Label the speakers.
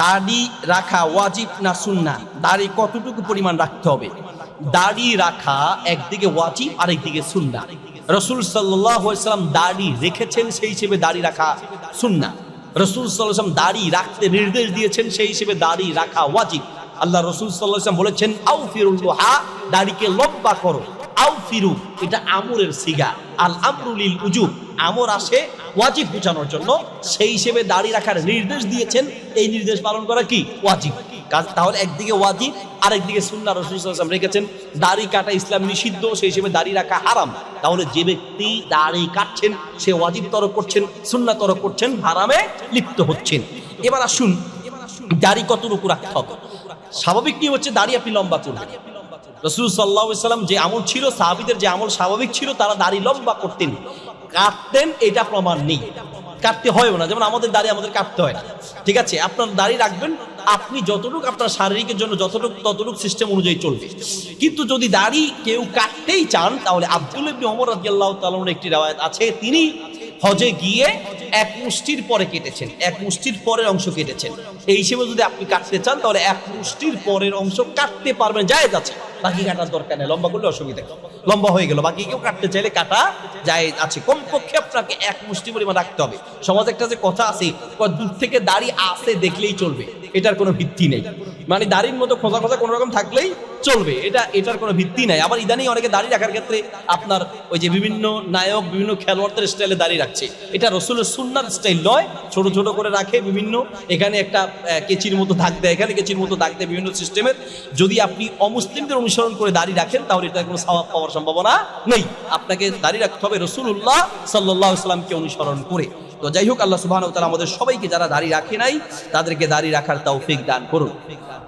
Speaker 1: দাড়ি রাখা ওয়াজিব না সুন্না দাড়ি কতটুকু পরিমাণ রাখতে হবে? দাড়ি রাখা একদিকে ওয়াজিব আর একদিকে সুন্না রসুল সাল্লাম দাড়ি রেখেছেন সেই হিসেবে দাড়ি রাখা সুন্না রসুল সাল্লাম দাড়ি রাখতে নির্দেশ দিয়েছেন সেই হিসেবে দাড়ি রাখা ওয়াজিব। আল্লাহ রসুল সাল্লাম বলেছেন আউ ফিরুল হা দাড়িকে লম্বা করো। আউ ফিরু এটা আমরের সিগা। আল আমরুলিল উজুব। আমর আসে ওয়াজিব বুঝানোর জন্য। সেই হিসেবে দাড়ি রাখার নির্দেশ দিয়েছেন। এই নির্দেশ পালন করা কি? ওয়াজিব। তাহলে একদিকে ওয়াজিব, আরেকদিকে সুন্না রসুল সাল্লাম রেখেছেন, দাড়ি কাটা ইসলাম নিষিদ্ধ, সেই হিসেবে দাড়ি রাখা হারাম। তাহলে যে ব্যক্তি দাড়ি কাটছেন, সে ওয়াজিব তরক করছেন সুন্না তরক করছেন, হারামে লিপ্ত হচ্ছেন। এবার আসুন, দাড়ি কতটুকু রাখতে হবে? স্বাভাবিক নিয়ম হচ্ছে দাড়ি আপনি লম্বা করবেন রসুল সাল্লাহ সাল্লাম যে আমল ছিল, সাহাবিদের যে আমল স্বাভাবিক ছিল, তারা দাড়ি লম্বা করতেন। কাটতেন, এটা প্রমাণ নেই। কাটতে হয়ও না। যেমন আমাদের দাড়ি আমাদের কাটতে হয় না। ঠিক আছে? আপনার দাড়ি রাখবেন, আপনি যতটুকু আপনার শারীরিকের জন্য যতটুকু, ততটুকু সিস্টেম অনুযায়ী চলবে। কিন্তু যদি দাড়ি কেউ কাটতেই চান, তাহলে আব্দুল ইবনে ওমর রাদিয়াল্লাহু একটি রাওয়ায়াত আছে। তিনি হজে গিয়ে এক মুষ্টির পরে কেটেছেন। এক মুষ্টির পরের অংশ কেটেছেন। এই হিসেবে যদি আপনি কাটতে চান, তাহলে এক মুষ্টির পরের অংশ কাটতে পারবেন। জায়েজ আছে। বাকি কাটার দরকার নেই, লম্বা করলে অসুবিধা লম্বা হয়ে গেল, বাকি কেউ কাটতে চাইলে কাটা যায়, আছে। কমপক্ষে আপনাকে এক মুষ্টি পরিমাণ রাখতে হবে। সমাজ একটা যে কথা আছে দূর থেকে দাড়ি আছে দেখলেই চলবে। এটার কোনো ভিত্তি নেই। মানে দাড়ির মতো খোঁজা খোঁজা কোনো রকম থাকলেই চলবে। এটা, এটার কোনো ভিত্তি নাই। আবার ইদানিং অনেকে দাড়ি রাখার ক্ষেত্রে আপনার ওই যে বিভিন্ন নায়ক, বিভিন্ন খেলোয়াড়দের স্টাইলে দাড়ি রাখছে। এটা রসুলের সুন্নার স্টাইল নয়। ছোট ছোট করে রাখে বিভিন্ন। এখানে একটা কেচির মতো দাগ দেয়। এখানে কেচির মতো দাগ দেয় বিভিন্ন সিস্টেমের যদি আপনি অমুসলিমদের অনুসরণ করে দাড়ি রাখেন, তাহলে এটা কোনো সওয়াব পাওয়ার সম্ভাবনা নেই। আপনাকে দাড়ি রাখতে হবে রসুল্লাহ সাল্লাহ ইসলামকে অনুসরণ করে। তো যাই হোক, আল্লাহ সুবাহ আমাদের সবাইকে যারা দাড়ি রাখে নাই, তাদেরকে দাড়ি রাখার তৌফিক দান করুন।